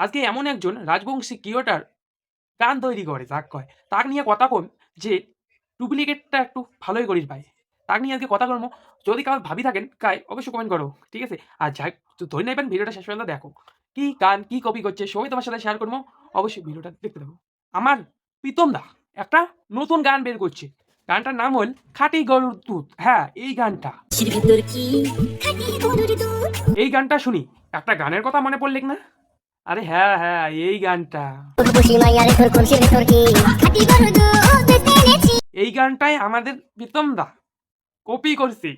আজকে এমন একজন রাজবংশী ক্রিয়েটার গান তৈরি করে যাক কয় তাক নিয়ে কথা কম যে ডুপ্লিকেটটা একটু ভালোই করিস ভাই। তাক নিয়ে আজকে কথা কর্ম যদি কারও ভাবি থাকেন কাই অবশ্যই কমেন্ট করো ঠিক আছে? আর যাই ধরে নেবেন ভিডিওটা শেষ পর্যন্ত দেখো। কি গান কি কপি করছে সবাই তোমার সাথে শেয়ার করব। অবশ্যই ভিডিওটা দেখতে দেবো আমার প্রীতম দা একটা নতুন গান বের করছে। গানটার নাম হল খাটি গরুর দুধ। হ্যাঁ এই গানটা। এই গানটা শুনি। একটা গানের কথা মনে পড়লেক না? আরে হ্যাঁ হ্যাঁ এই গানটা। এই গানটাই আমাদের প্রীতম দা কপি করছে।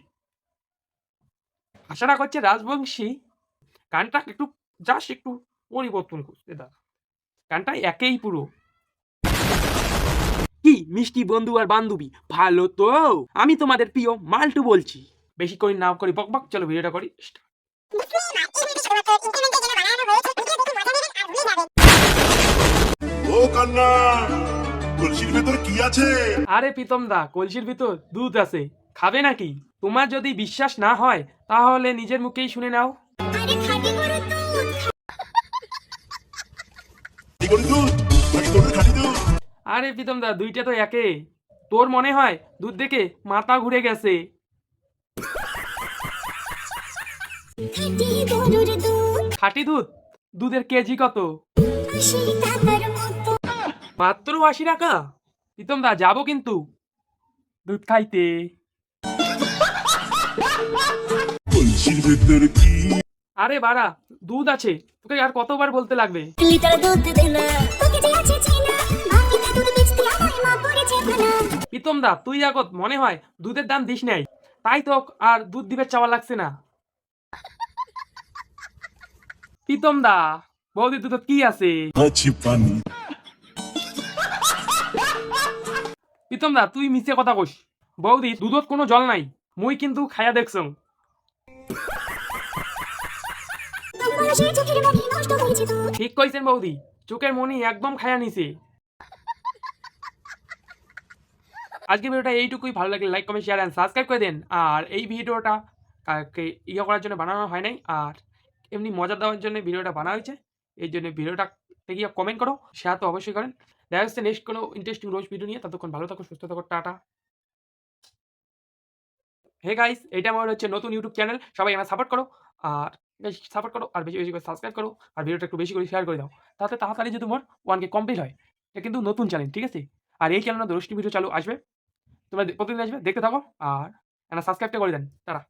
আশাটা করছে রাজবংশী গানটা একটু জাস্ট একটু পরিবর্তন করছে দা গানটা একেই পুরো। কি মিষ্টি বন্ধু আর বান্ধবী ভালো তো? আমি তোমাদের প্রিয় মাল্টু বলছি। বেশি করি না করি বক বক চলো ভিডিওটা করি কান্না কলসির ভেতর কি আছে? আরে প্রীতম দা কলসির ভিতর দুধ আছে। খাবে নাকি? তোমার যদি বিশ্বাস না হয় তাহলে নিজের মুখেই শুনে নাও। আরে গরুর দুধ। কি করে দুধ? নাকি তোদের খাটি দুধ? আরে প্রীতম দা দুইটা তো একে। তোর মনে হয় দুধ দেখে মাথা ঘুরে গেছে? খাটি দুধ। খাঁটি দুধ? দুধের কেজি কত? মাত্র আশি টাকা প্রীতম দা যাব কিন্তু। দুধ খাইতে। আরে বাড়া দুধ আছে। তোকে আর কতবার বলতে লাগবে? লিটার দুধ দে না। তোকে যে আছে চেনা বাকিতে দুধ বেচতে আমার মা পড়েছে ভানা প্রীতম দা তুই আগত মনে হয় দুধের দাম দিস নাই। তাই তো আর দুধ দিবে চাওয়া লাগছে না। প্রীতম দা বৌদি দুধ কি আছে? প্রীতম দা, তুই মিছে কথা কস বৌদি, দুধত কোনো জল নাই। মুই কিন্তু খায়া দেখছ। ঠিক কইছেন বৌদি চোখের মনি একদম খায়া নিছে। আজকে ভিডিওটা এইটুকুই। ভালো লাগলে like comment share and subscribe করে দেন। আর এই ভিডিওটা কাকে ইয়ে করার জন্য বানানো হয় নাই। আর এমনি মজা দেওয়ার জন্য ভিডিওটা বানা হয়েছে। এই জন্য ভিডিওটা গিয়ে কমেন্ট করো। শেয়ার তো অবশ্যই করেন। দেখা যাচ্ছে নেক্সট কোনো ইন্টারেস্টিং রোজ ভিডিও নিয়ে, ততক্ষণ ভালো থাকো, সুস্থ থাকো, টাটা। হে গাইস এটা আমার হচ্ছে নতুন ইউটিউব চ্যানেল সবাই আমার সাপোর্ট করো, আর বেশি সাপোর্ট করো, আর বেশি বেশি করে সাবস্ক্রাইব করো, আর ভিডিওটা একটু বেশি করে শেয়ার করে দাও। তাতে তাড়াতাড়ি যদি তোমার ওয়ানকে কমপ্লিট হয়, এটা কিন্তু নতুন চ্যানেল ঠিক আছে? আর এই চ্যানেলে দশটি ভিডিও চালু আসবে। তোমরা প্রতিদিন আসবে, দেখতে থাকো, আর সাবস্ক্রাইবটা করে দেন। তারা